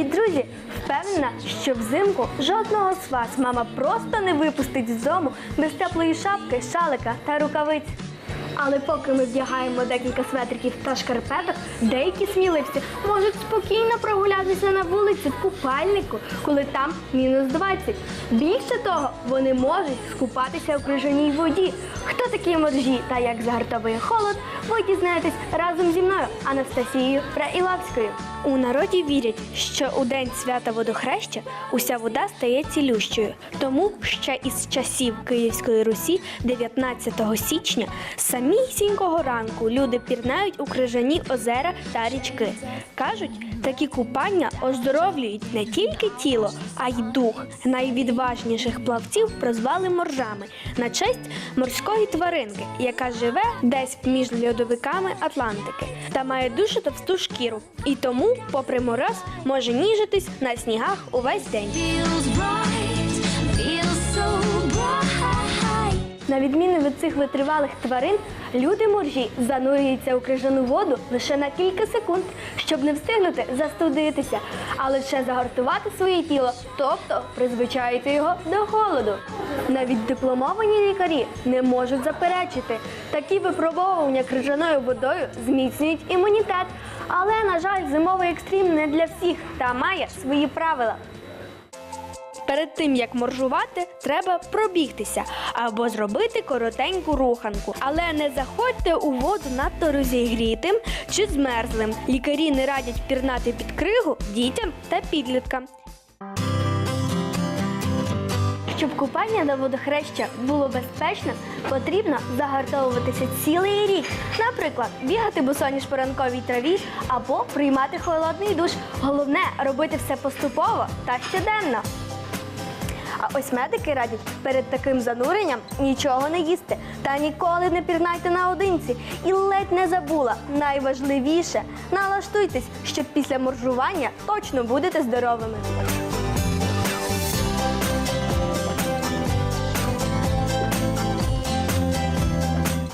Привіт, друзі! Впевнена, що взимку жодного з вас мама просто не випустить з дому без теплої шапки, шалика та рукавиць. Але поки ми вдягаємо декілька светриків та шкарпеток, деякі сміливці можуть спокійно прогулятися на вулиці в купальнику, коли там мінус 20. Більше того, вони можуть скупатися у крижаній воді. Хто такі моржі та як загартовує холод, ви дізнаєтесь разом зі мною, Анастасією Раілавською. У народі вірять, що у день свята водохреща уся вода стає цілющою. Тому ще із часів Київської Русі, 19 січня, з самісінького ранку люди пірнають у крижані озера та річки. Кажуть, такі купання оздоровлюють не тільки тіло, а й дух. Найвідважніших плавців прозвали моржами на честь морської тваринки, яка живе десь між льодовиками Атлантики та має дуже товсту шкіру. І тому, попри мороз, може ніжитись на снігах увесь день. На відміну від цих витривалих тварин, люди моржі занурюються у крижану воду лише на кілька секунд, щоб не встигнути застудитися, а лише загартувати своє тіло, тобто призвичаїти його до холоду. Навіть дипломовані лікарі не можуть заперечити. Такі випробовування крижаною водою зміцнюють імунітет. Але, на жаль, зимовий екстрім не для всіх та має свої правила. Перед тим як моржувати, треба пробігтися або зробити коротеньку руханку. Але не заходьте у воду надто розігрітим чи змерзлим. Лікарі не радять пірнати під кригу дітям та підліткам. Щоб купання на водохреща було безпечним, потрібно загартовуватися цілий рік. Наприклад, бігати босоніж по ранковій траві або приймати холодний душ. Головне робити все поступово та щоденно. Ось медики радять перед таким зануренням нічого не їсти та ніколи не пірнайте наодинці. І ледь не забула найважливіше налаштуйтесь, щоб після моржування точно будете здоровими.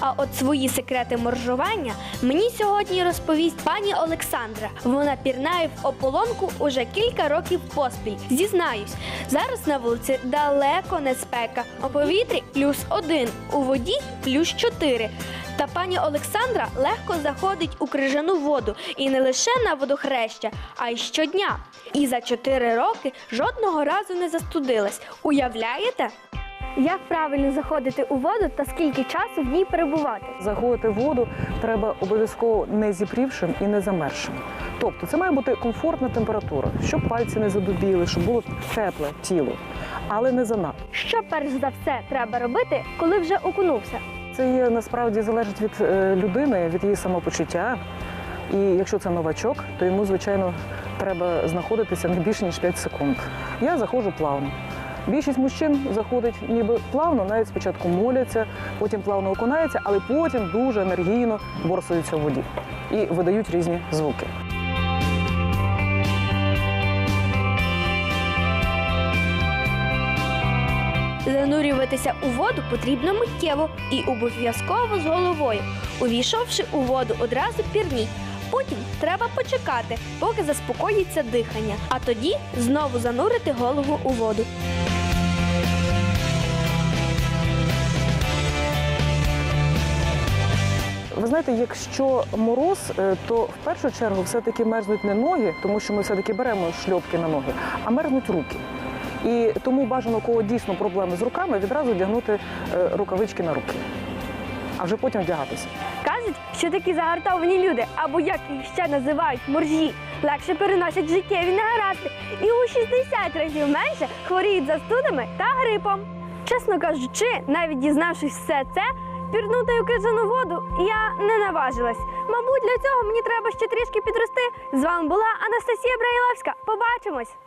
А от свої секрети моржування мені сьогодні розповість пані Олександра. Вона пірнає в ополонку уже кілька років поспіль. Зізнаюсь, зараз на вулиці далеко не спека. У повітрі плюс один, у воді плюс чотири. Та пані Олександра легко заходить у крижану воду і не лише на водохреща, а й щодня. І за чотири роки жодного разу не застудилась. Уявляєте? Як правильно заходити у воду та скільки часу в ній перебувати? Заходити в воду треба обов'язково не зіпрівшим і не замерзшим. Тобто це має бути комфортна температура, щоб пальці не задубіли, щоб було тепле тіло, але не занадто. Що перш за все треба робити, коли вже окунувся? Це є насправді залежить від е, людини, від її самопочуття. І якщо це новачок, то йому, звичайно, треба знаходитися не більше ніж 5 секунд. Я заходжу плавно. Більшість мужчин заходить ніби плавно, навіть спочатку моляться, потім плавно окунаються, але потім дуже енергійно борсуються в воді і видають різні звуки. Занурюватися у воду потрібно миттєво і обов'язково з головою. Увійшовши у воду, одразу пірніть. Потім треба почекати, поки заспокоїться дихання, а тоді знову занурити голову у воду. Ви знаєте, якщо мороз, е, то в першу чергу все-таки мерзнуть не ноги, тому що ми все-таки беремо шльопки на ноги, а мерзнуть руки. І тому бажано, кого дійсно проблеми з руками, відразу вдягнути е, рукавички на руки, а вже потім вдягатися. Кажуть, що такі загартовані люди, або як їх ще називають моржі, легше переносять життєві негаразди і у 60 разів менше хворіють застудами та грипом. Чесно кажучи, навіть дізнавшись все це, пірнути у крижану воду я не наважилась. Мабуть, для цього мені треба ще трішки підрости. З вами була Анастасія Браїловська. Побачимось!